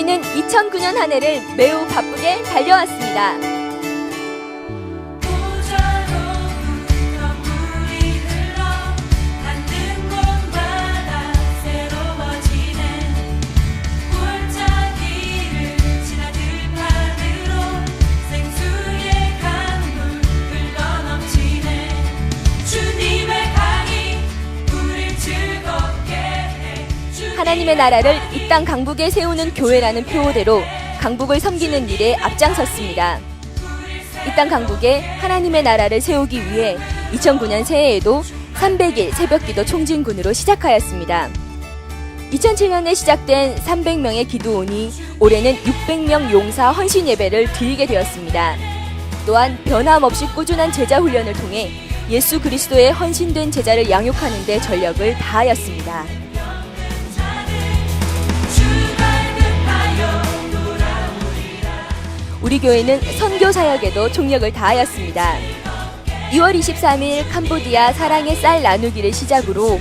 우리는 2009년 한 해를 매우 바쁘게 달려왔습니다. 하나님의 나라를 이 땅 강북에 세우는 교회라는 표어대로 강북을 섬기는 일에 앞장섰습니다. 이 땅 강북에 하나님의 나라를 세우기 위해 2009년 새해에도 300일 새벽기도 총진군으로 시작하였습니다. 2007년에 시작된 300명의 기도원이 올해는 600명 용사 헌신 예배를 드리게 되었습니다. 또한 변함없이 꾸준한 제자 훈련을 통해 예수 그리스도의 헌신된 제자를 양육하는 데 전력을 다하였습니다. 우리 교회는 선교 사역에도 총력을 다하였습니다. 2월 23일 캄보디아 사랑의 쌀 나누기를 시작으로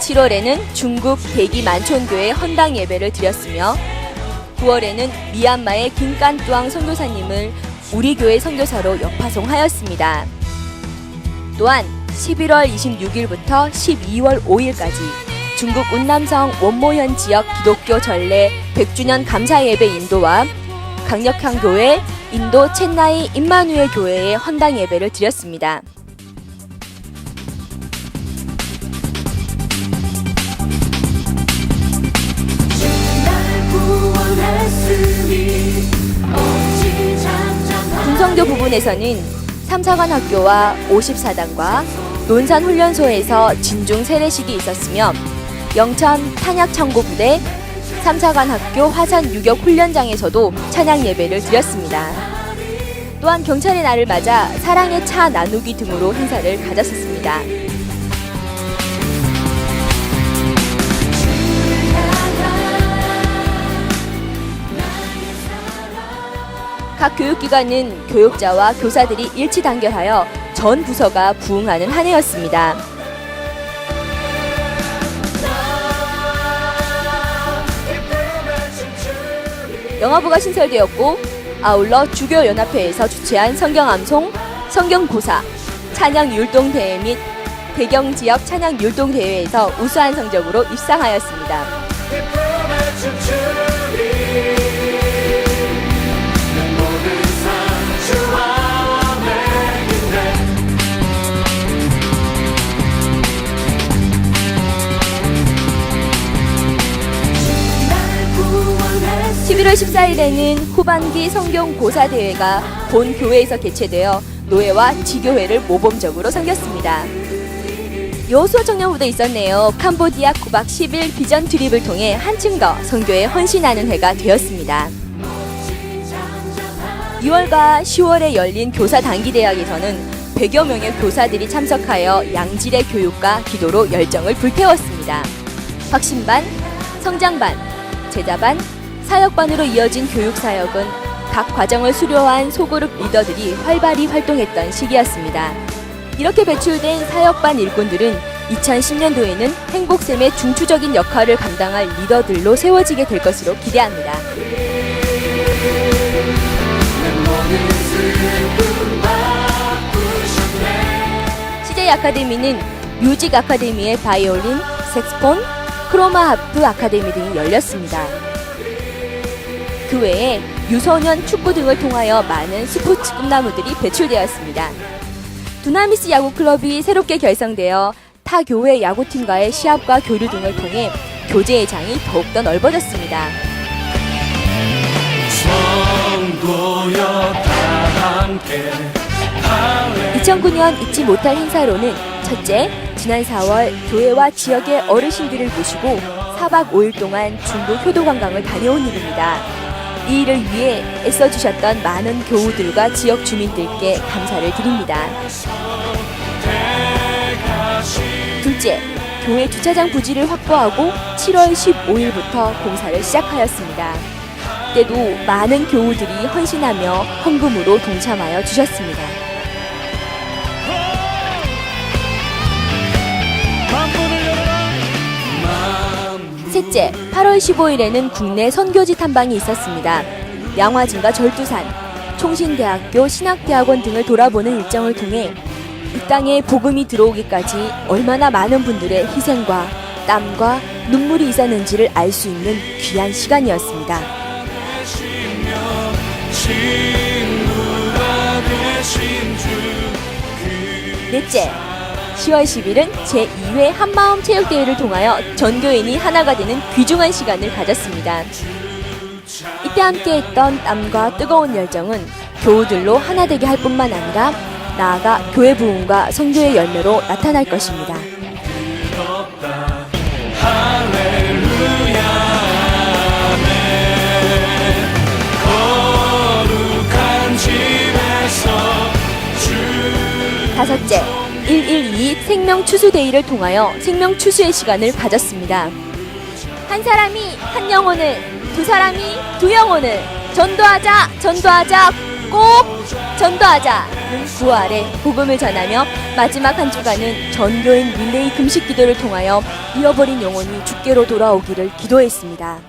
7월에는 중국 대기 만촌교회 헌당 예배를 드렸으며 9월에는 미얀마의 김깐뚜앙 선교사님을 우리 교회 선교사로 역파송하였습니다. 또한 11월 26일부터 12월 5일까지 중국 운남성 원모현 지역 기독교 전례 100주년 감사 예배 인도와 강력한 교회 인도 첸나이 임마누엘 교회의 헌당 예배를 드렸습니다. 군성교 부분에서는 삼사관 학교와 54단과 논산 훈련소에서 진중 세례식이 있었으며 영천 탄약 청구 부대 삼사관 학교 화산 유격 훈련장에서도 찬양 예배를 드렸습니다. 또한 경찰의 날을 맞아 사랑의 차 나누기 등으로 행사를 가졌었습니다. 각 교육기관은 교육자와 교사들이 일치 단결하여 전 부서가 부응하는 한 해였습니다. 영화부가 신설되었고 아울러 주교연합회에서 주최한 성경암송, 성경고사, 찬양 율동 대회 및 대경 지역 찬양 율동 대회에서 우수한 성적으로 입상하였습니다. 구원했으니 11월 14일에는 후반기 성경 고사 대회가 본 교회에서 개최되어 노예와 지교회를 모범적으로 섬겼습니다. 여호수아 청년부대 있었네요. 캄보디아 9박 10일 비전 트립을 통해 한층 더 선교에 헌신하는 해가 되었습니다. 2월과 10월에 열린 교사 단기 대학에서는 100여 명의 교사들이 참석하여 양질의 교육과 기도로 열정을 불태웠습니다. 확신반, 성장반, 제자반, 사역반으로 이어진 교육 사역은 각 과정을 수료한 소그룹 리더들이 활발히 활동했던 시기였습니다. 이렇게 배출된 사역반 일꾼들은 2010년도에는 행복샘의 중추적인 역할을 감당할 리더들로 세워지게 될 것으로 기대합니다. CJ 아카데미는 뮤직 아카데미의 바이올린, 색스폰, 크로마 하프 아카데미 등이 열렸습니다. 그 외에 유소년 축구 등을 통하여 많은 스포츠 꿈나무들이 배출되었습니다. 두나미스 야구 클럽이 새롭게 결성되어 타 교회 야구팀과의 시합과 교류 등을 통해 교제의 장이 더욱더 넓어졌습니다. 성도여 다 함께 2009년 잊지 못할 행사로는 첫째, 지난 4월 교회와 지역의 어르신들을 모시고 4박 5일 동안 중국 효도 관광을 다녀온 일입니다. 이 일을 위해 애써주셨던 많은 교우들과 지역 주민들께 감사를 드립니다. 둘째, 교회 주차장 부지를 확보하고 7월 15일부터 공사를 시작하였습니다. 때도 많은 교우들이 헌신하며 헌금으로 동참하여 주셨습니다. 셋째, 8월 15일에는 국내 선교지 탐방이 있었습니다. 양화진과 절두산, 총신대학교, 신학대학원 등을 돌아보는 일정을 통해 이 땅에 복음이 들어오기까지 얼마나 많은 분들의 희생과 땀과 눈물이 있었는지를 알 수 있는 귀한 시간이었습니다. 넷째, 10월 10일은 제2회 한마음 체육대회를 통하여 전교인이 하나가 되는 귀중한 시간을 가졌습니다. 이때 함께했던 땀과 뜨거운 열정은 교우들로 하나 되게 할 뿐만 아니라 나아가 교회 부흥과 성교의 열매로 나타날 것입니다. 다섯째, 112 생명 추수데이를 통하여 생명 추수의 시간을 가졌습니다. 한 사람이 한 영혼을, 두 사람이 두 영혼을 전도하자, 전도하자, 꼭 전도하자는 구호 아래 복음을 전하며 마지막 한 주간은 전교인 릴레이 금식 기도를 통하여 잃어버린 영혼이 주께로 돌아오기를 기도했습니다.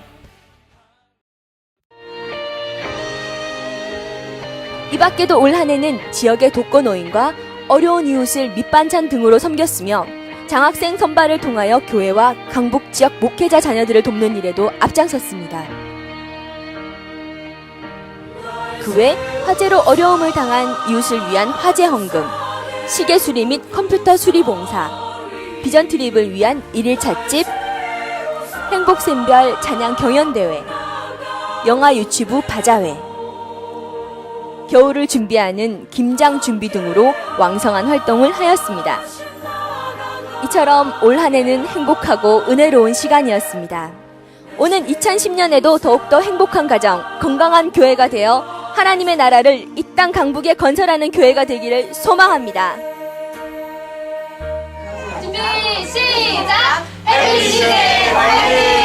이 밖에도 올 한해는 지역의 독거노인과 어려운 이웃을 밑반찬 등으로 섬겼으며 장학생 선발을 통하여 교회와 강북 지역 목회자 자녀들을 돕는 일에도 앞장섰습니다. 그 외 화재로 어려움을 당한 이웃을 위한 화재 헌금, 시계 수리 및 컴퓨터 수리 봉사, 비전 트립을 위한 일일 찻집, 행복 샘별 찬양 경연대회, 영화 유치부 바자회, 겨울을 준비하는 김장 준비 등으로 왕성한 활동을 하였습니다. 이처럼 올 한 해는 행복하고 은혜로운 시간이었습니다. 오는 2010년에도 더욱더 행복한 가정, 건강한 교회가 되어 하나님의 나라를 이 땅 강북에 건설하는 교회가 되기를 소망합니다. 준비 시작! 에이시대 그런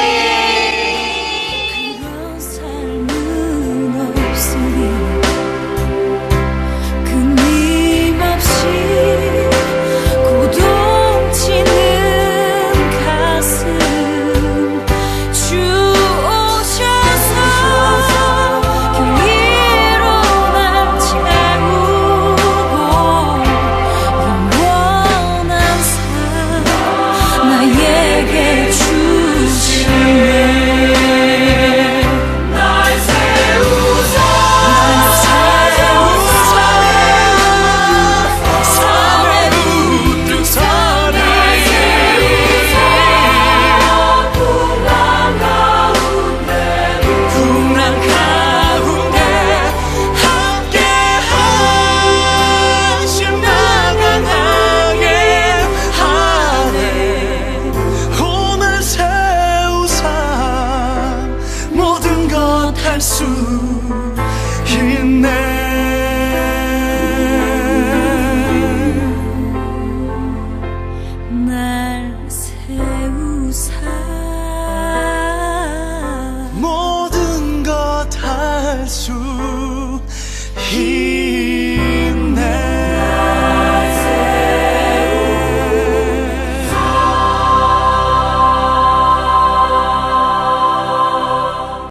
할수